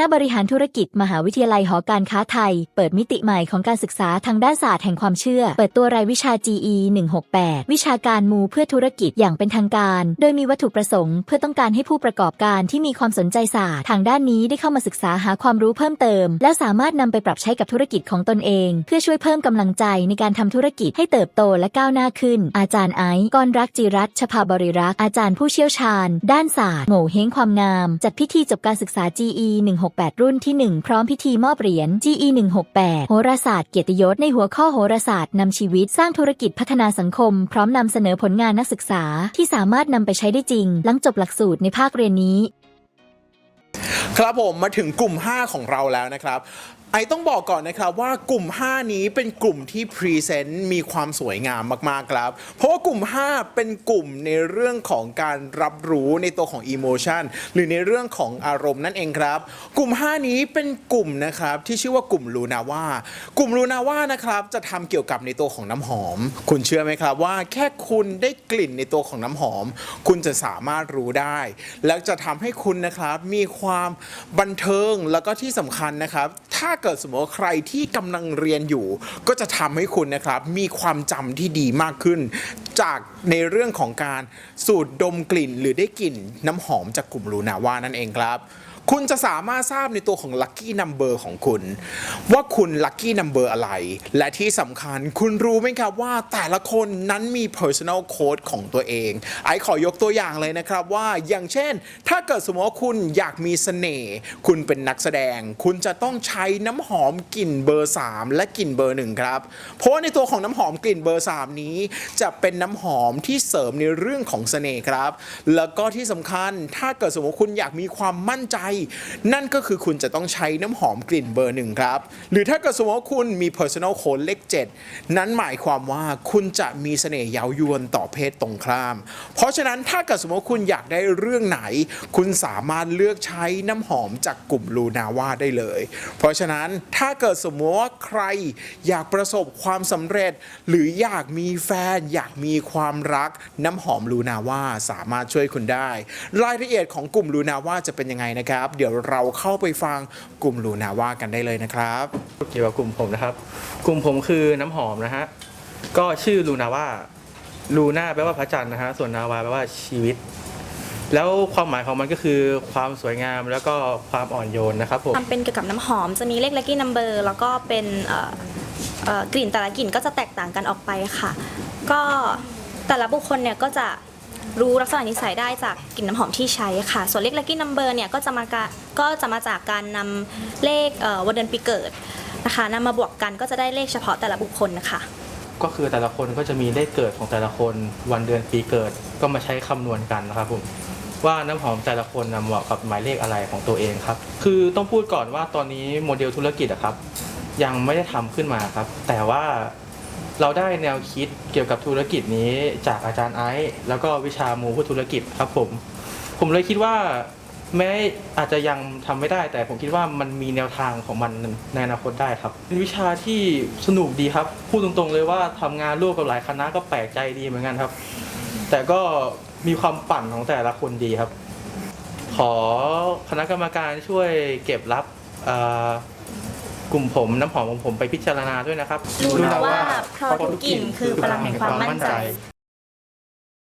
ณบริหารธุรกิจมหาวิทยาลัยหอการค้าไทย เปิดมิติใหม่ของการศึกษาทางด้านศาสตร์แห่งความเชื่อ เปิดตัวรายวิชา GE 168 วิชาการมูเพื่อธุรกิจอย่างเป็นทางการ โดยมีวัตถุประสงค์ เพื่อต้องการให้ผู้ประกอบการที่มีความสนใจศาสตร์ทางด้านนี้ได้เข้ามาศึกษาหาความรู้เพิ่มเติม แล้วสามารถนำไปปรับใช้กับธุรกิจของตนเอง เพื่อช่วยเพิ่มกำลังใจในการทำธุรกิจให้เติบโตและก้าวหน้าขึ้น อาจารย์ไอซ์กรรักจิรัตชภาบริรักษ์อาจารย์ผู้เชี่ยวชาญ ด้านศาสตร์โง่เฮงความงาม จัดพิธีจบการศึกษา GE 168 รุ่นที่ 1 พร้อมพิธีมอบเหรียญ GE 168โหราศาสตร์เกียรติยศในหัวข้อโหราศาสตร์นำชีวิตสร้างธุรกิจพัฒนาสังคม พร้อมนำเสนอผลงานนักศึกษาที่สามารถนำไปใช้ได้จริง หลังจบหลักสูตรในภาคเรียนนี้ ครับผมมาถึงกลุ่ม 5 ของเราแล้วนะครับ ไอต้องบอกก่อนนะครับว่ากลุ่ม 5 นี้เป็นกลุ่มที่พรีเซนต์มีความสวยงามมากๆครับ เพราะว่ากลุ่ม 5 เป็นกลุ่มในเรื่องของการรับรู้ในตัวของอิโมชันหรือในเรื่องของอารมณ์นั่นเองครับ กลุ่ม 5 นี้เป็นกลุ่มนะครับที่ชื่อว่ากลุ่มลูนาว่ากลุ่มลูนาว่านะครับจะทำเกี่ยวกับในตัวของน้ำหอม คุณเชื่อไหมครับว่าแค่คุณได้กลิ่นในตัวของน้ำหอม คุณจะสามารถรู้ได้ แล้วจะทำให้คุณนะครับมีความบันเทิงแล้วก็ที่สำคัญนะครับ ถ้าเกิดสมมติว่าใครที่กำลังเรียนอยู่ ก็จะทำให้คุณนะครับมีความจำที่ดีมากขึ้น จากในเรื่องของการสูดดมกลิ่น หรือได้กลิ่นน้ำหอมจากกลุ่มลูนาว่านั่นเองครับ คุณจะสามารถทราบในตัวของ Lucky Number ของคุณ ว่าคุณ Lucky Number อะไร และที่สำคัญคุณรู้ไหมครับว่าแต่ละคนนั้นมี Personal Code ของตัวเอง ไอขอยกตัวอย่างเลยนะครับว่าอย่างเช่น ถ้าเกิดสมมติว่าคุณอยากมีเสน่ห์คุณเป็นนักแสดง คุณจะต้องใช้น้ำหอมกลิ่นเบอร์ 3 และกลิ่นเบอร์ 1 ครับ เพราะว่าในตัวของน้ำหอมกลิ่นเบอร์ 3 นี้ จะเป็นน้ำหอมที่เสริมในเรื่องของเสน่ห์ครับ แล้วก็ที่สำคัญถ้าเกิดสมมติว่าคุณอยากมีความมั่นใจนั่นก็คือคุณจะต้องใช้น้ำหอมกลิ่นเบอร์หนึ่งครับ หรือถ้าเกิดสมมติว่าคุณมี personal code เลข 7 นั้นหมายความว่าคุณจะมีเสน่ห์เย้ายวนต่อเพศตรงข้าม เพราะฉะนั้นถ้าเกิดสมมติว่าคุณอยากได้เรื่องไหน คุณสามารถเลือกใช้น้ำหอมจากกลุ่มลูนาว่าได้เลย เพราะฉะนั้นถ้าเกิดสมมติว่าใครอยากประสบความสำเร็จ หรืออยากมีแฟน อยากมีความรักน้ำหอมลูนาว่าสามารถช่วยคุณได้ รายละเอียดของกลุ่มลูนาว่าจะเป็นยังไงนะครับเดี๋ยวเราเข้าไปฟังกลุ่มลูนาว่ากันได้เลยนะครับเกี่ยวกับกลุ่มผมนะครับ กลุ่มผมคือน้ำหอมนะฮะก็ชื่อลูนาว่าลูน่าแปลว่าพระจันทร์นะฮะส่วนนาวาแปลว่าชีวิต แล้วความหมายของมันก็คือความสวยงามแล้วก็ความอ่อนโยนนะครับผมทำเป็นเกี่ยวกับน้ำหอมจะมีเลข lucky number แล้วก็เป็นเอ่อเอ่อกลิ่นแต่ละกลิ่นก็จะแตกต่างกันออกไปค่ะ ก็แต่ละบุคคลเนี่ยก็จะ รู้ลักษณะนิสัยได้จากกลิ่นน้ำหอมที่ใช้ค่ะ ส่วนเลข lucky number เนี่ยก็จะมากะก็จะมาจากการนำเลขเอ่อวันเดือนปีเกิดนะคะนำมาบวกกันก็จะได้เลขเฉพาะแต่ละบุคคลนะคะ ก็คือแต่ละคนก็จะมีเลขเกิดของแต่ละคนวันเดือนปีเกิดก็มาใช้คำนวณกันนะครับผมว่าน้ำหอมแต่ละคนนะเหมาะกับหมายเลขอะไรของตัวเองครับ คือต้องพูดก่อนว่าตอนนี้โมเดลธุรกิจอะครับ ยังไม่ได้ทำขึ้นมาครับ แต่ว่า เราได้แนวคิดเกี่ยวกับธุรกิจนี้จากอาจารย์ไอซ์แล้วก็วิชามูพื่อธุรกิจครับผม ผมเลยคิดว่าแม้อาจจะยังทำไม่ได้ แต่ผมคิดว่ามันมีแนวทางของมันในอนาคตได้ครับเป็นวิชาที่สนุกดีครับ พูดตรงๆเลยว่าทำงานร่วมกับหลายคณะก็แปลกใจดีเหมือนกันครับ แต่ก็มีความปั่นของแต่ละคนดีครับ ขอคณะกรรมการช่วยเก็บรับ กลุ่มผมน้ำหอมของผมไปพิจารณาด้วยนะครับรู้นะว่าเพราะทุกกลิ่นคือพลังแห่งความมั่นใจ